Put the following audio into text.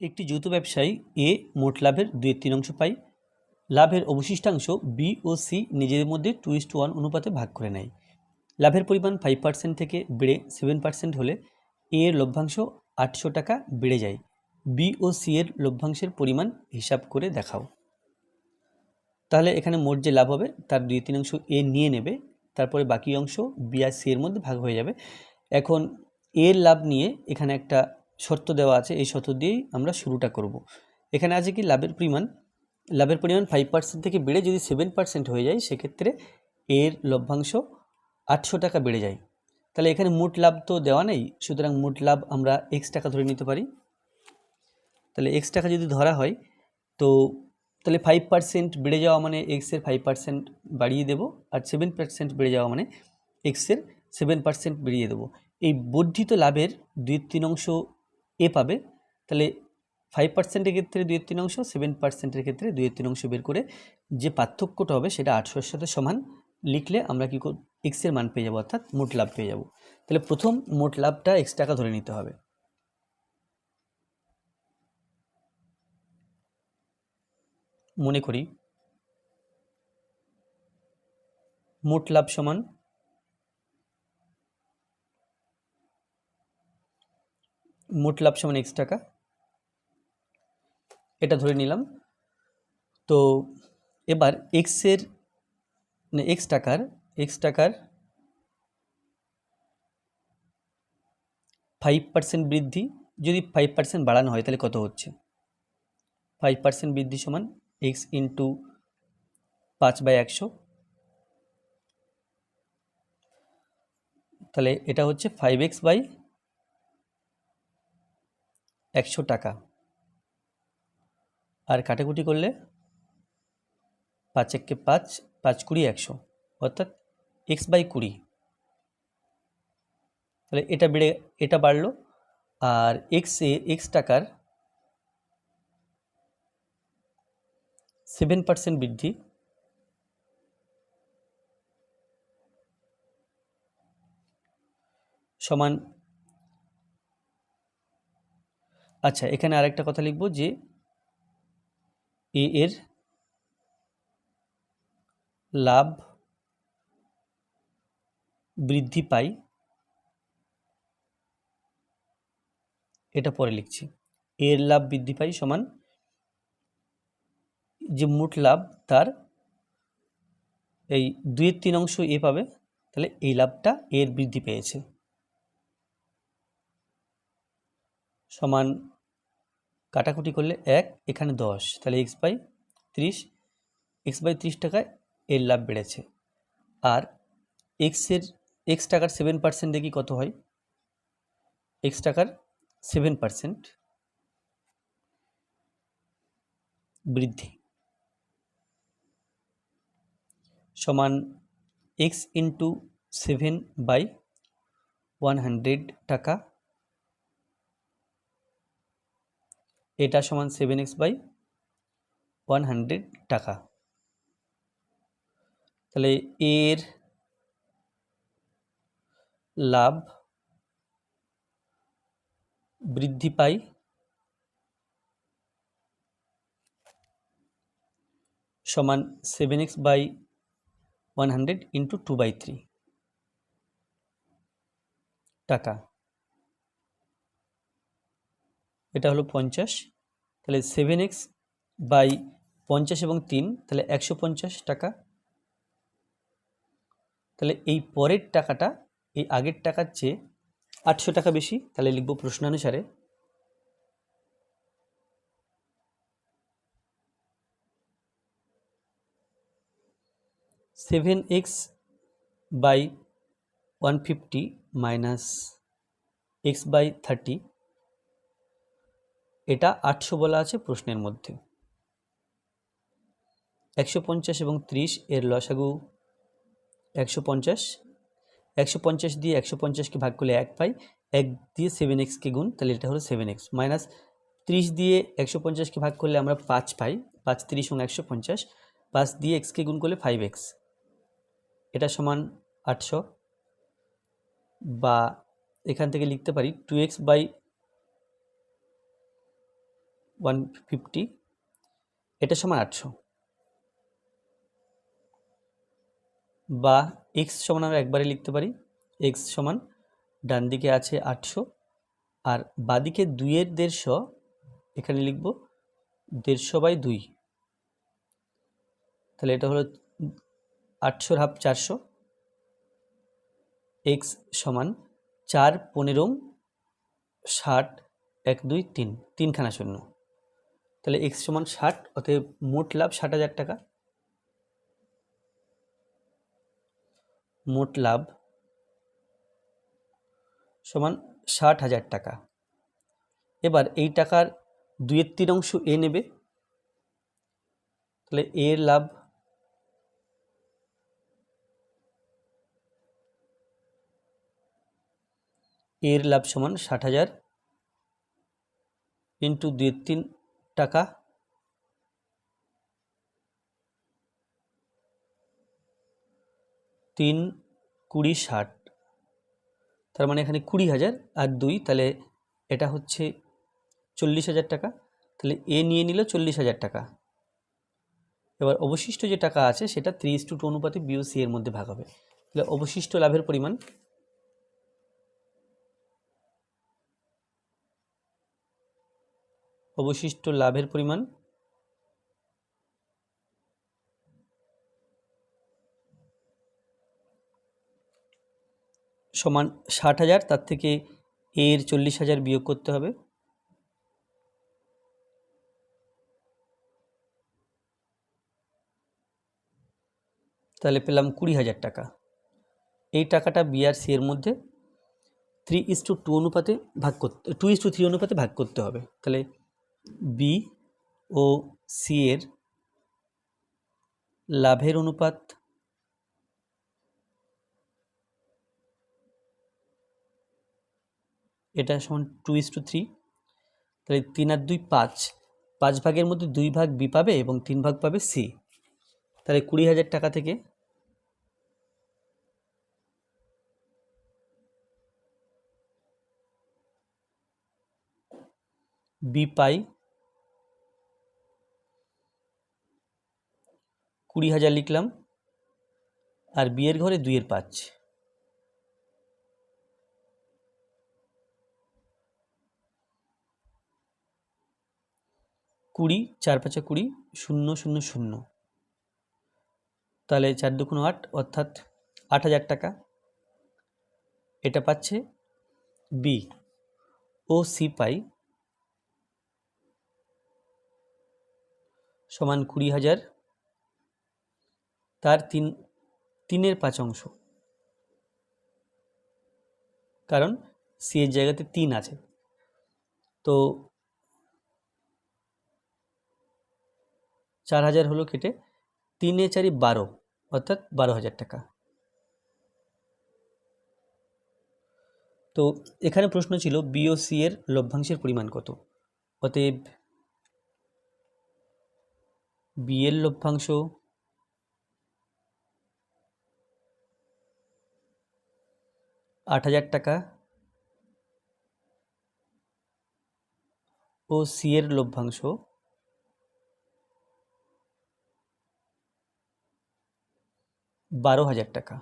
একটি যৌথ ব্যবসায়ী এ মোট লাভের দুই তিন অংশ পায়। লাভের অবশিষ্টাংশ বি ও সি নিজেদের মধ্যে টু ইস ওয়ান অনুপাতে ভাগ করে নেয়। লাভের পরিমাণ ফাইভ পার্সেন্ট থেকে বেড়ে সেভেন পার্সেন্ট হলে এ এর লভ্যাংশ আটশো টাকা বেড়ে যায়। বি ও সি এর লভ্যাংশের পরিমাণ হিসাব করে দেখাও। তাহলে এখানে মোট যে লাভ হবে তার দুই তিন অংশ এ নিয়ে নেবে, তারপরে বাকি অংশ বি আর সি এর মধ্যে ভাগ হয়ে যাবে। এখন এর লাভ নিয়ে এখানে একটা শর্ত দেওয়া আছে, এই শর্ত দিয়েই আমরা শুরুটা করব। এখানে আছে কি, লাভের পরিমাণ। লাভের পরিমাণ ফাইভ পার্সেন্ট থেকে বেড়ে যদি সেভেন পার্সেন্ট হয়ে যায়, সেক্ষেত্রে এর লভ্যাংশ আটশো টাকা বেড়ে যায়। তাহলে এখানে মোট লাভ তো দেওয়া নেই, সুতরাং মোট লাভ আমরা এক্স টাকা ধরে নিতে পারি। তাহলে এক্স টাকা যদি ধরা হয়, তো তাহলে ফাইভ পার্সেন্ট বেড়ে যাওয়া মানে এক্সের ফাইভ পার্সেন্ট বাড়িয়ে দেবো, আর সেভেন পার্সেন্ট বেড়ে যাওয়া মানে এক্সের সেভেন পার্সেন্ট বেরিয়ে দেবো। এই বর্ধিত লাভের দুই তিন অংশ এ পাবে, তাহলে ফাইভ পার্সেন্টের ক্ষেত্রে দুই তিন অংশ সেভেন পার্সেন্টের ক্ষেত্রে দুই তিন অংশ বের করে যে পার্থক্যটা হবে সেটা আটশোর সাথে সমান লিখলে আমরা কী এক্সের মান পেয়ে যাব, অর্থাৎ মোট লাভ পেয়ে যাব। তাহলে প্রথম মোট লাভটা এক্স টাকা ধরে নিতে হবে। মনে করি, মোট লাভ সমান মোট লাভ সমান এক্স টাকা। এটা ধরে নিলাম। তো এবার এক্সের মানে এক্স টাকার এক্স টাকার ফাইভ পার্সেন্ট বৃদ্ধি, যদি ফাইভ পার্সেন্ট বাড়ানো হয় তাহলে কত হচ্ছে? ফাইভ পার্সেন্ট বৃদ্ধি সমান এক্স ইন্টু পাঁচ বাই একশো। তাহলে এটা হচ্ছে ফাইভ এক্স বাই একশো টাকা। আর কাটাকুটি করলে পাঁচ এককে পাঁচ পাঁচ কুড়ি একশো, অর্থাৎ এক্স বাই কুড়ি। তাহলে এটা বেড়ে, এটা বাড়লো। আর এক্সে এক্স টাকার সেভেন পার্সেন্ট বৃদ্ধি। সমান আচ্ছা এখানে আরেকটা কথা লিখব যে এ এর লাভ বৃদ্ধি পায় এটা পরে লিখছি এর লাভ বৃদ্ধি পায় সমান যে মোট লাভ তার এই দুইয়ের তিন অংশ এ পাবে, তাহলে এই লাভটা এর বৃদ্ধি পেয়েছে। সমান কাটাকুটি করলে এক, এখানে দশ। তাহলে এক্স বাই ত্রিশ এক্স বাই ত্রিশ টাকায় এর লাভ বেড়েছে। আর এক্সের এক্স টাকার সেভেন পার্সেন্ট দেখি কত হয়? এক্স টাকার সেভেন পার্সেন্ট বৃদ্ধি। সমান x into seven by one hundred টাকা এটা সমান seven x by one hundred টাকা। তাহলে এর লাভ বৃদ্ধি পায় সমান seven x by one hundred into two by three টাকা। এটা হলো পঞ্চাশ। তাহলে সেভেন এক্স বাই পঞ্চাশ এবং তিন, তাহলে একশো পঞ্চাশ টাকা। তাহলে এই পরের টাকাটা, এই আগের টাকার চেয়ে আটশো টাকা বেশি, তাহলে লিখব প্রশ্নানুসারে। Seven x by one fifty minus x by thirty এটা আটশো বলা আছে প্রশ্নের মধ্যে। একশো পঞ্চাশ এবং ত্রিশ এর লসাগু একশো পঞ্চাশ। একশো পঞ্চাশ দিয়ে একশো পঞ্চাশকে ভাগ করলে এক পাই। এক দিয়ে সেভেন এক্সকে গুণ, তাহলে এটা হলো সেভেন এক্স মাইনাস ত্রিশ দিয়ে একশো পঞ্চাশকে ভাগ করলে আমরা পাঁচ পাই। পাঁচ, ত্রিশ এবং একশো পঞ্চাশ। পাঁচ দিয়ে এক্সকে গুণ করলে ফাইভ এক্স এটা সমান আটশো। বা এখান থেকে লিখতে পারি two x by one fifty, এটা সমান আটশো। বা এক্স সমান আমরা একবারে লিখতে পারি, এক্স সমান ডান দিকে আছে আটশো, আর বাদিকে দুইয়ের দেড়শো, এখানে লিখব দেড়শো বাই দুই। তাহলে এটা হলো আটশোর হাফ চারশো, এক্স সমান চার পনেরো, ষাট, এক দুই, তিন, তিনখানা শূন্য। তাহলে এক্স সমান ষাট, অতএব মোট লাভ ষাট হাজার টাকা। মোট লাভ সমান ষাট হাজার টাকা। এবার এই টাকার দুইয়ের তিন অংশ এ নেবে। তাহলে এর লাভ এর লাভ সমান ষাট হাজার ইন্টু দুই তিন টাকা? তিন কুড়ি ষাট। তার মানে এখানে কুড়ি হাজার আর দুই, তাহলে এটা হচ্ছে চল্লিশ হাজার টাকা। তাহলে এ নিয়ে নিল চল্লিশ হাজার টাকা। এবার অবশিষ্ট যে টাকা আছে, সেটা থ্রি টু টু অনুপাতে বিওসি এর মধ্যে ভাগ হবে। তাহলে অবশিষ্ট লাভের পরিমাণ অবশিষ্ট লাভের পরিমাণ? সমান ষাট হাজার, তার থেকে এর চল্লিশ হাজার বিয়োগ করতে হবে। তাহলে পেলাম কুড়ি হাজার টাকা। এই টাকাটা বিআরসি এর মধ্যে থ্রি ইস টু টু অনুপাতে ভাগ করতে টু ইস টু থ্রি অনুপাতে ভাগ করতে হবে। তাহলে বি ও সি এর লাভের অনুপাত এটা সমান টু ইস টু থ্রি তাহলে তিন আর দুই পাঁচ। পাঁচ ভাগের মধ্যে দুই ভাগ বি পাবে এবং তিন ভাগ পাবে সি। তাহলে কুড়ি হাজার টাকা থেকে বি পাই কুড়ি হাজার লিখলাম, আর বিয়ের ঘরে দুইয়ের পাঁচ। কুড়ি, চার পাঁচে কুড়ি, শূন্য শূন্য শূন্য। তাহলে চার দুগুণ আট, অর্থাৎ আট হাজার টাকা। এটা পাচ্ছে বি ও সি পাই সমান কুড়ি হাজার তার তিন, তিনের পাঁচ অংশ। কারণ সি এর জায়গাতে তিন আছে। তো চার হাজার হলো কেটে তিনে চারি বারো, অর্থাৎ বারো হাজার টাকা। তো এখানে প্রশ্ন ছিল বিওসি এর লভ্যাংশের পরিমাণ কত? অতএব বিয়ের লভ্যাংশ আট হাজার টাকা ও সি এর লভ্যাংশ বারো হাজার টাকা